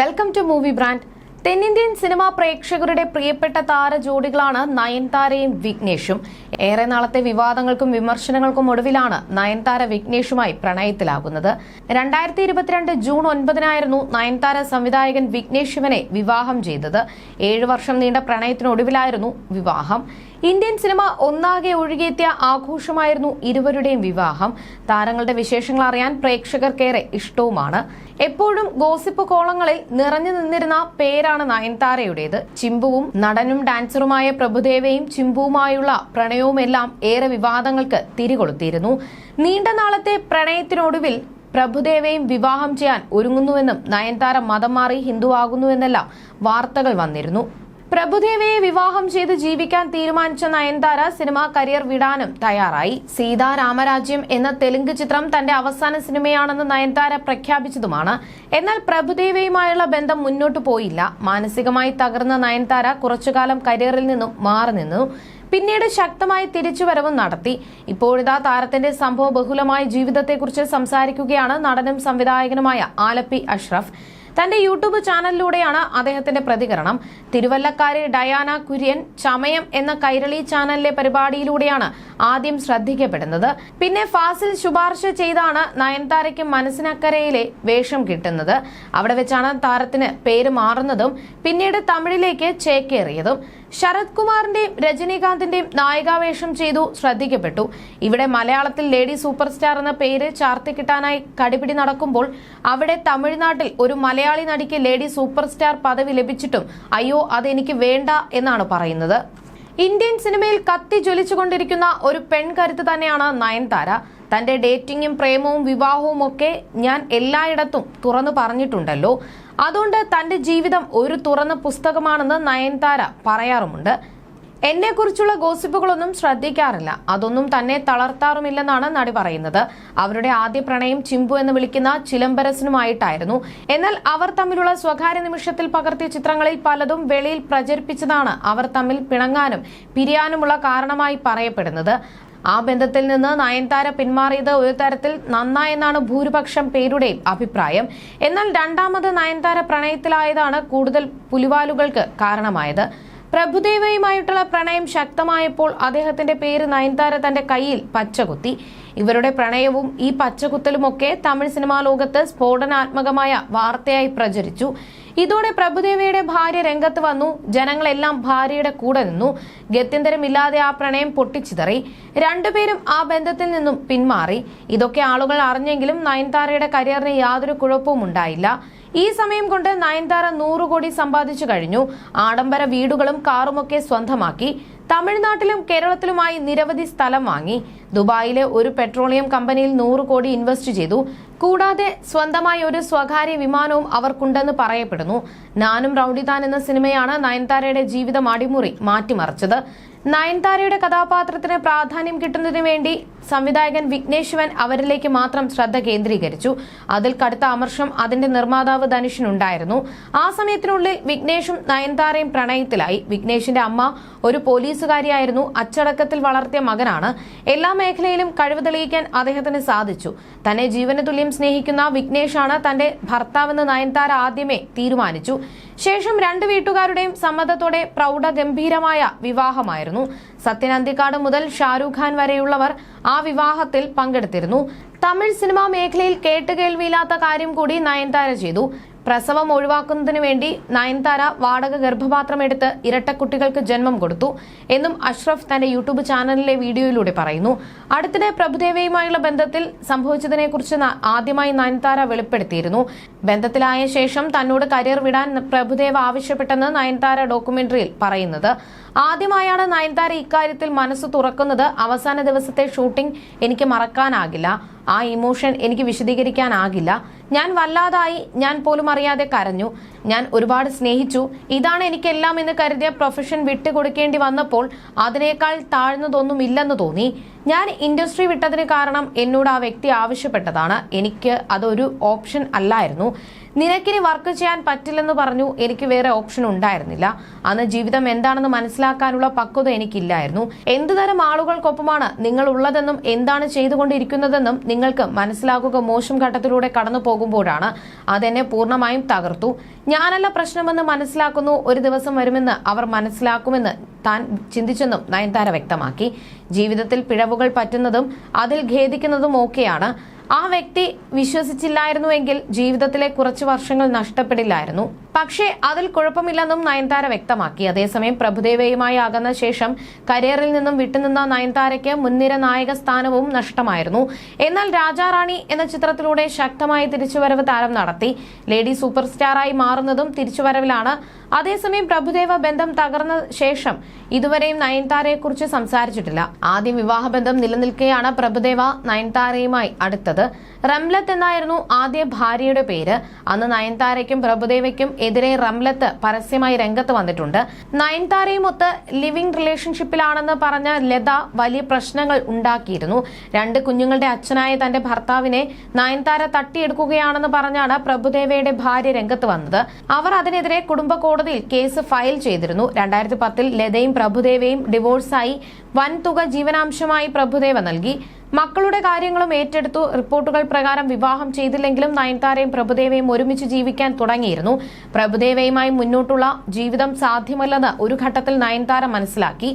Welcome to movie brand തെന്നിന്ത്യൻ cinema പ്രേക്ഷകരുടെ പ്രിയപ്പെട്ട താര ജോഡികളാണ് നയൻതാരയും വിഘ്നേഷും. ഏറെ നാളത്തെ വിവാദങ്ങൾക്കും വിമർശനങ്ങൾക്കും ഒടുവിലാണ് നയൻതാര വിഘ്നേഷുമായി പ്രണയത്തിലാകുന്നത്. രണ്ടായിരത്തി ഇരുപത്തിരണ്ട് ജൂൺ ഒൻപതിനായിരുന്നു നയൻതാര സംവിധായകൻ വിഘ്നേഷ് ശിവനെ വിവാഹം ചെയ്തത്. ഏഴു വർഷം നീണ്ട പ്രണയത്തിനൊടുവിലായിരുന്നു വിവാഹം. ഇന്ത്യൻ സിനിമ ഒന്നാകെ ഒഴുകിയെത്തിയ ആഘോഷമായിരുന്നു ഇരുവരുടെയും വിവാഹം. താരങ്ങളുടെ വിശേഷങ്ങൾ അറിയാൻ പ്രേക്ഷകർക്കേറെ ഇഷ്ടവുമാണ്. എപ്പോഴും ഗോസിപ്പ് കോളങ്ങളിൽ നിറഞ്ഞു നിന്നിരുന്ന പേരാണ് നയൻതാരയുടേത്. ചിമ്പുവും നടനും ഡാൻസറുമായ പ്രഭുദേവയും ചിമ്പുവുമായുള്ള പ്രണയവുമെല്ലാം ഏറെ വിവാദങ്ങൾക്ക് തിരികൊളുത്തിയിരുന്നു. നീണ്ട നാളത്തെ പ്രണയത്തിനൊടുവിൽ പ്രഭുദേവയും വിവാഹം ചെയ്യാൻ ഒരുങ്ങുന്നുവെന്നും നയൻതാര മതം മാറി ഹിന്ദുവാകുന്നുവെന്നെല്ലാം വാർത്തകൾ വന്നിരുന്നു. പ്രഭുദേവയെ വിവാഹം ചെയ്ത് ജീവിക്കാൻ തീരുമാനിച്ച നയൻതാര സിനിമാ കരിയർ വിടാനും തയ്യാറായി. സീതാ രാമരാജ്യം എന്ന തെലുങ്ക് ചിത്രം തന്റെ അവസാന സിനിമയാണെന്ന് നയൻതാര പ്രഖ്യാപിച്ചതുമാണ്. എന്നാൽ പ്രഭുദേവയുമായുള്ള ബന്ധം മുന്നോട്ടു പോയില്ല. മാനസികമായി തകർന്ന നയൻതാര കുറച്ചുകാലം കരിയറിൽ നിന്നും മാറി നിന്നു. പിന്നീട് ശക്തമായി തിരിച്ചുവരവും നടത്തി. ഇപ്പോഴിതാ താരത്തിന്റെ സംഭവ ബഹുലമായ ജീവിതത്തെക്കുറിച്ച് സംസാരിക്കുകയാണ് നടനും സംവിധായകനുമായ ആലപ്പി അഷ്റഫ്. തന്റെ യൂട്യൂബ് ചാനലിലൂടെയാണ് അദ്ദേഹത്തിന്റെ പ്രതികരണം. തിരുവല്ലക്കാരി ഡയാന കുര്യൻ ചമയം എന്ന കൈരളി ചാനലിലെ പരിപാടിയിലൂടെയാണ് ആദ്യം ശ്രദ്ധിക്കപ്പെടുന്നത്. പിന്നെ ഫാസിൽ ശുപാർശ ചെയ്താണ് നയൻതാരയ്ക്ക് മനസ്സിനക്കരയിലെ വേഷം കിട്ടുന്നത്. അവിടെ വെച്ചാണ് താരത്തിന് പേര് മാറുന്നതും പിന്നീട് തമിഴിലേക്ക് ചേക്കേറിയതും. ശരത് കുമാറിന്റെയും രജനീകാന്തിന്റെയും നായികാവേഷം ചെയ്തു ശ്രദ്ധിക്കപ്പെട്ടു. ഇവിടെ മലയാളത്തിൽ ലേഡി സൂപ്പർ സ്റ്റാർ എന്ന പേര് ചാർത്തി കിട്ടാനായി കടിപിടി നടക്കുമ്പോൾ അവിടെ തമിഴ്നാട്ടിൽ ഒരു മലയാളി നടിക്ക് ലേഡി സൂപ്പർ സ്റ്റാർ പദവി ലഭിച്ചിട്ടും അയ്യോ അതെനിക്ക് വേണ്ട എന്നാണ് പറയുന്നത്. ഇന്ത്യൻ സിനിമയിൽ കത്തി ജ്വലിച്ചുകൊണ്ടിരിക്കുന്ന ഒരു പെൺകരുത്ത് തന്നെയാണ് നയൻതാര. തന്റെ ഡേറ്റിംഗും പ്രേമവും വിവാഹവും ഒക്കെ ഞാൻ എല്ലായിടത്തും തുറന്നു പറഞ്ഞിട്ടുണ്ടല്ലോ. അതുകൊണ്ട് തന്റെ ജീവിതം ഒരു തുറന്ന പുസ്തകമാണെന്ന് നയൻതാര പറയാറുമുണ്ട്. എന്നെക്കുറിച്ചുള്ള ഗോസിപ്പുകളൊന്നും ശ്രദ്ധിക്കാറില്ല. അതൊന്നും തന്നെ തളർത്താറുമില്ലെന്നാണ് നടി പറയുന്നത്. അവരുടെ ആദ്യ പ്രണയം ചിമ്പു എന്ന് വിളിക്കുന്ന ചിലംബരസിനുമായിട്ടായിരുന്നു. എന്നാൽ അവർ തമ്മിലുള്ള സ്വകാര്യ നിമിഷത്തിൽ പകർത്തിയ ചിത്രങ്ങളിൽ പലതും വെളിയിൽ പ്രചരിപ്പിച്ചതാണ് അവർ തമ്മിൽ പിണങ്ങാനും പിരിയാനുമുള്ള കാരണമായി പറയപ്പെടുന്നത്. ആ ബന്ധത്തിൽ നിന്ന് നയൻതാര പിന്മാറിയത് ഒരു തരത്തിൽ നന്നായെന്നാണ് ഭൂരിപക്ഷം പേരുടെയും അഭിപ്രായം. എന്നാൽ രണ്ടാമത് നയൻതാര പ്രണയത്തിലായതാണ് കൂടുതൽ പുലിവാലുകൾക്ക് കാരണമായത്. പ്രഭുദേവയുമായിട്ടുള്ള പ്രണയം ശക്തമായപ്പോൾ അദ്ദേഹത്തിന്റെ പേര് നയൻതാര തന്റെ കയ്യിൽ പച്ചകുത്തി. ഇവരുടെ പ്രണയവും ഈ പച്ചകുത്തലുമൊക്കെ തമിഴ് സിനിമാ ലോകത്ത് സ്ഫോടനാത്മകമായ വാർത്തയായി പ്രചരിച്ചു. ഇതോടെ പ്രഭുദേവയുടെ ഭാര്യ രംഗത്ത് വന്നു. ജനങ്ങളെല്ലാം ഭാര്യയുടെ കൂടെ നിന്നു. ഗത്യന്തരമില്ലാതെ ആ പ്രണയം പൊട്ടിച്ചിതറി. രണ്ടുപേരും ആ ബന്ധത്തിൽ നിന്നും പിന്മാറി. ഇതൊക്കെ ആളുകൾ അറിഞ്ഞെങ്കിലും നയൻതാരയുടെ കരിയറിന് യാതൊരു കുഴപ്പവും ഉണ്ടായില്ല ഈ സമയം കൊണ്ട് നയൻതാര നൂറ് കോടി സമ്പാദിച്ചു കഴിഞ്ഞു. ആഡംബര വീടുകളും കാറുമൊക്കെ സ്വന്തമാക്കി. തമിഴ്നാട്ടിലും കേരളത്തിലുമായി നിരവധി സ്ഥലം വാങ്ങി. ദുബായിലെ ഒരു പെട്രോളിയം കമ്പനിയിൽ നൂറ് കോടി ഇൻവെസ്റ്റ് ചെയ്തു. കൂടാതെ സ്വന്തമായി ഒരു സ്വകാര്യ വിമാനവും അവർക്കുണ്ടെന്ന് പറയപ്പെടുന്നു. നാനും റൌഡിതാൻ എന്ന സിനിമയാണ് നയൻതാരയുടെ ജീവിതം അടിമുറി മാറ്റിമറിച്ചത്. നയൻതാരയുടെ കഥാപാത്രത്തിന് പ്രാധാന്യം കിട്ടുന്നതിന് വേണ്ടി സംവിധായകൻ വിഘ്നേഷ് ശിവൻ അവരിലേക്ക് മാത്രം ശ്രദ്ധ കേന്ദ്രീകരിച്ചു. അതിൽ കടുത്ത അമർഷം അതിന്റെ നിർമ്മാതാവ് ധനുഷിനുണ്ടായിരുന്നു ആ സമയത്തിനുള്ളിൽ വിഘ്നേഷും നയൻതാരയും പ്രണയത്തിലായി. വിഘ്നേഷിന്റെ അമ്മ ഒരു പോലീസുകാരിയായിരുന്നു. അച്ചടക്കത്തിൽ വളർത്തിയ മകനാണ്. എല്ലാ മേഖലയിലും കഴിവ് തെളിയിക്കാൻ അദ്ദേഹത്തിന് സാധിച്ചു. തന്നെ ജീവന തുല്യം സ്നേഹിക്കുന്ന വിഘ്നേഷാണ് തന്റെ ഭർത്താവെന്ന് നയൻതാര ആദ്യമേ തീരുമാനിച്ചു. ശേഷം രണ്ട് വീട്ടുകാരുടെയും സമ്മതത്തോടെ പ്രൗഢഗംഭീരമായ വിവാഹമായിരുന്നു. സത്യൻ അന്തിക്കാട് മുതൽ ഷാരൂഖ് ഖാൻ വരെയുള്ളവർ ആ വിവാഹത്തിൽ പങ്കെടുത്തിരുന്നു. തമിഴ് സിനിമാ മേഖലയിൽ കേട്ടുകേൾവിയില്ലാത്ത കാര്യം കൂടി നയൻതാര ചെയ്തു. പ്രസവം ഒഴിവാക്കുന്നതിനു വേണ്ടി നയൻതാര വാടക ഗർഭപാത്രം എടുത്ത് ഇരട്ടക്കുട്ടികൾക്ക് ജന്മം കൊടുത്തു എന്നും അഷ്റഫ് തന്റെ യൂട്യൂബ് ചാനലിലെ വീഡിയോയിലൂടെ പറയുന്നു. അടുത്തിടെ പ്രഭുദേവയുമായുള്ള ബന്ധത്തിൽ സംഭവിച്ചതിനെക്കുറിച്ച് ആദ്യമായി നയൻതാര വെളിപ്പെടുത്തിയിരുന്നു. ബന്ധത്തിലായ ശേഷം തന്നോട് കരിയർ വിടാൻ പ്രഭുദേവ ആവശ്യപ്പെട്ടെന്ന് നയൻതാര ഡോക്യുമെന്ററിയിൽ പറയുന്നത്. ആദ്യമായാണ് നയൻതാര ഇക്കാര്യത്തിൽ മനസ്സ് തുറക്കുന്നത് അവസാന ദിവസത്തെ ഷൂട്ടിംഗ് എനിക്ക് മറക്കാനാകില്ല. ആ ഇമോഷൻ എനിക്ക് വിശദീകരിക്കാനാകില്ല. ഞാൻ വല്ലാതായി ഞാൻ പോലും അറിയാതെ കരഞ്ഞു. ഞാൻ ഒരുപാട് സ്നേഹിച്ചു. ഇതാണ് എനിക്കെല്ലാം എന്ന് കരുതിയ പ്രൊഫഷൻ വിട്ടുകൊടുക്കേണ്ടി വന്നപ്പോൾ അതിനേക്കാൾ താഴ്ന്നതൊന്നും ഇല്ലെന്ന് തോന്നി. ഞാൻ ഇൻഡസ്ട്രി വിട്ടതിന് കാരണം എന്നോട് ആ വ്യക്തി ആവശ്യപ്പെട്ടതാണ്. എനിക്ക് അതൊരു ഓപ്ഷൻ അല്ലായിരുന്നു. നിനക്കിനി വർക്ക് ചെയ്യാൻ പറ്റില്ലെന്ന് പറഞ്ഞു എനിക്ക് വേറെ ഓപ്ഷൻ ഉണ്ടായിരുന്നില്ല. അന്ന് ജീവിതം എന്താണെന്ന് മനസ്സിലാക്കാനുള്ള പക്വത എനിക്കില്ലായിരുന്നു. എന്തുതരം ആളുകൾക്കൊപ്പമാണ് നിങ്ങൾ ഉള്ളതെന്നും എന്താണ് ചെയ്തുകൊണ്ടിരിക്കുന്നതെന്നും നിങ്ങൾക്ക് മനസ്സിലാക്കുക മോശം ഘട്ടത്തിലൂടെ കടന്നു പോകുമ്പോഴാണ് അതെന്നെ പൂർണമായും തകർത്തു. ഞാനല്ല പ്രശ്നമെന്ന് മനസ്സിലാക്കുന്നു ഒരു ദിവസം വരുമെന്ന് അവർ മനസ്സിലാക്കുമെന്ന് താൻ ചിന്തിച്ചെന്നും നയൻതാര വ്യക്തമാക്കി. ജീവിതത്തിൽ പിഴവുകൾ പറ്റുന്നതും അതിൽ ഖേദിക്കുന്നതും ഓക്കെയാണ് ആ വ്യക്തി വിശ്വസിച്ചില്ലായിരുന്നുവെങ്കിൽ ജീവിതത്തിലെ കുറച്ച് വർഷങ്ങൾ നഷ്ടപ്പെടില്ലായിരുന്നു. പക്ഷേ അതിൽ കുഴപ്പമില്ലെന്നും നയൻതാര വ്യക്തമാക്കി. അതേസമയം പ്രഭുദേവയുമായി അകന്ന ശേഷം കരിയറിൽ നിന്നും വിട്ടുനിന്ന നയൻതാരയ്ക്ക് മുൻനിര നായക സ്ഥാനവും നഷ്ടമായിരുന്നു. എന്നാൽ രാജാറാണി എന്ന ചിത്രത്തിലൂടെ ശക്തമായ തിരിച്ചുവരവ് താരം നടത്തി. ലേഡി സൂപ്പർ സ്റ്റാറായി മാറുന്നതും തിരിച്ചുവരവിലാണ്. അതേസമയം പ്രഭുദേവ ബന്ധം തകർന്ന ശേഷം ഇതുവരെയും നയൻതാരയെക്കുറിച്ച് സംസാരിച്ചിട്ടില്ല. ആദ്യം വിവാഹബന്ധം നിലനിൽക്കെയാണ് പ്രഭുദേവ നയൻതാരയുമായി അടുത്തത്. റംലത്ത് എന്നായിരുന്നു ആദ്യ ഭാര്യയുടെ പേര്. അന്ന് നയൻതാരയ്ക്കും പ്രഭുദേവയ്ക്കും എതിരെ റംലത്ത് പരസ്യമായി രംഗത്ത് വന്നിട്ടുണ്ട്. നയൻതാരയും ഒത്ത് ലിവിംഗ് റിലേഷൻഷിപ്പിലാണെന്ന് പറഞ്ഞ ലത വലിയ പ്രശ്നങ്ങൾ ഉണ്ടാക്കിയിരുന്നു. രണ്ട് കുഞ്ഞുങ്ങളുടെ അച്ഛനായ തന്റെ ഭർത്താവിനെ നയൻതാര തട്ടിയെടുക്കുകയാണെന്ന് പറഞ്ഞാണ് പ്രഭുദേവയുടെ ഭാര്യ രംഗത്ത് വന്നത്. അവർ അതിനെതിരെ കുടുംബ കോടതിയിൽ കേസ് ഫയൽ ചെയ്തിരുന്നു. രണ്ടായിരത്തി പത്തിൽ ലതയും പ്രഭുദേവയും ഡിവോഴ്സായി. വൻതുക ജീവനാംശമായി പ്രഭുദേവ നൽകി. മക്കളുടെ കാര്യങ്ങളും ഏറ്റെടുത്തു. റിപ്പോർട്ടുകൾ പ്രകാരം വിവാഹം ചെയ്തില്ലെങ്കിലും നയൻതാരയും പ്രഭുദേവയും ഒരുമിച്ച് ജീവിക്കാൻ തുടങ്ങിയിരുന്നു. പ്രഭുദേവയുമായി മുന്നോട്ടുള്ള ജീവിതം സാധ്യമല്ലെന്ന് ഒരു ഘട്ടത്തിൽ നയൻതാര മനസ്സിലാക്കി.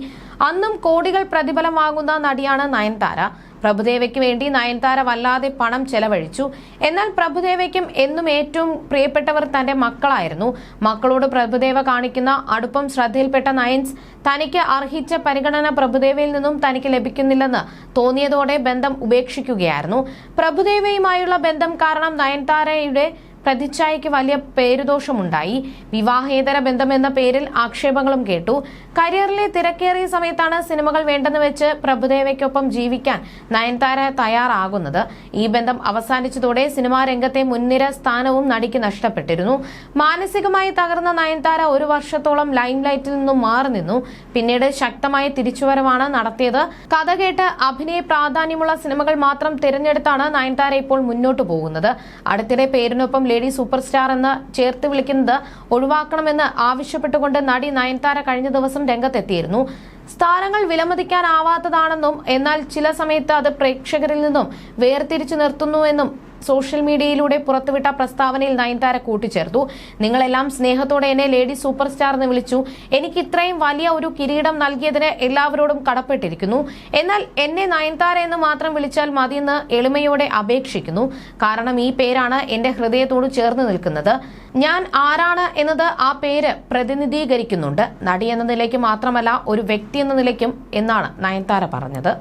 അന്നും കോടികൾ പ്രതിഫലം വാങ്ങുന്ന നടിയാണ് നയൻതാര. പ്രഭുദേവയ്ക്ക് വേണ്ടി നയൻതാര വല്ലാതെ പണം ചെലവഴിച്ചു. എന്നാൽ പ്രഭുദേവയ്ക്കും എന്നും ഏറ്റവും പ്രിയപ്പെട്ടവർ തന്റെ മക്കളായിരുന്നു. മക്കളോട് പ്രഭുദേവ കാണിക്കുന്ന അടുപ്പം ശ്രദ്ധയിൽപ്പെട്ട നയൻസ് തനിക്ക് അർഹിച്ച പരിഗണന പ്രഭുദേവയിൽ നിന്നും തനിക്ക് ലഭിക്കുന്നില്ലെന്ന് തോന്നിയതോടെ ബന്ധം ഉപേക്ഷിക്കുകയായിരുന്നു. പ്രഭുദേവയുമായുള്ള ബന്ധം കാരണം നയൻതാരയുടെ പ്രതിച്ഛായയ്ക്ക് വലിയ പേരുദോഷമുണ്ടായി. വിവാഹേതര ബന്ധമെന്ന പേരിൽ ആക്ഷേപങ്ങളും കേട്ടു. കരിയറിലെ തിരക്കേറിയ സമയത്താണ് സിനിമകൾ വേണ്ടെന്ന് വെച്ച് പ്രഭുദേവയ്ക്കൊപ്പം ജീവിക്കാൻ നയൻതാര തയ്യാറാകുന്നത്. ഈ ബന്ധം അവസാനിച്ചതോടെ സിനിമാ രംഗത്തെ മുൻനിര സ്ഥാനവും നടിക്ക് നഷ്ടപ്പെട്ടിരുന്നു. മാനസികമായി തകർന്ന നയൻതാര ഒരു വർഷത്തോളം ലൈം ലൈറ്റിൽ നിന്നും മാറി നിന്നു. പിന്നീട് ശക്തമായ തിരിച്ചുവരവാണ് നടത്തിയത്. കഥ കേട്ട് അഭിനയ പ്രാധാന്യമുള്ള സിനിമകൾ മാത്രം തിരഞ്ഞെടുത്താണ് നയൻതാര ഇപ്പോൾ മുന്നോട്ടു പോകുന്നത്. അടുത്തിടെ പേരിനൊപ്പം ലേഡി സൂപ്പർ സ്റ്റാർ എന്ന് ചേർത്ത് വിളിക്കുന്നത് ഒഴിവാക്കണമെന്ന് ആവശ്യപ്പെട്ടുകൊണ്ട് നടി നയൻതാര കഴിഞ്ഞ ദിവസം രംഗത്തെത്തിയിരുന്നു. സ്ഥാനങ്ങൾ വിലമതിക്കാനാവാത്തതാണെന്നും എന്നാൽ ചില സമയത്ത് അത് പ്രേക്ഷകരിൽ നിന്നും വേർതിരിച്ചു നിർത്തുന്നുവെന്നും സോഷ്യൽ മീഡിയയിലൂടെ പുറത്തുവിട്ട പ്രസ്താവനയിൽ നയൻതാര കൂട്ടിച്ചേർത്തു. നിങ്ങളെല്ലാം സ്നേഹത്തോടെ എന്നെ ലേഡി സൂപ്പർ സ്റ്റാർ എന്ന് വിളിച്ചു. എനിക്ക് ഇത്രയും വലിയ ഒരു കിരീടം നൽകിയതിന് എല്ലാവരോടും കടപ്പെട്ടിരിക്കുന്നു. എന്നാൽ എന്നെ നയൻതാര എന്ന് മാത്രം വിളിച്ചാൽ മതിയെന്ന് എളിമയോടെ അപേക്ഷിക്കുന്നു. കാരണം ഈ പേരാണ് എന്റെ ഹൃദയത്തോട് ചേർന്ന് നിൽക്കുന്നത്. ഞാൻ ആരാണ് എന്നത് ആ പേര് പ്രതിനിധീകരിക്കുന്നുണ്ട്. നടി എന്ന നിലയ്ക്ക് മാത്രമല്ല ഒരു വ്യക്തി എന്ന നിലയ്ക്കും എന്നാണ് നയൻതാര പറഞ്ഞത്.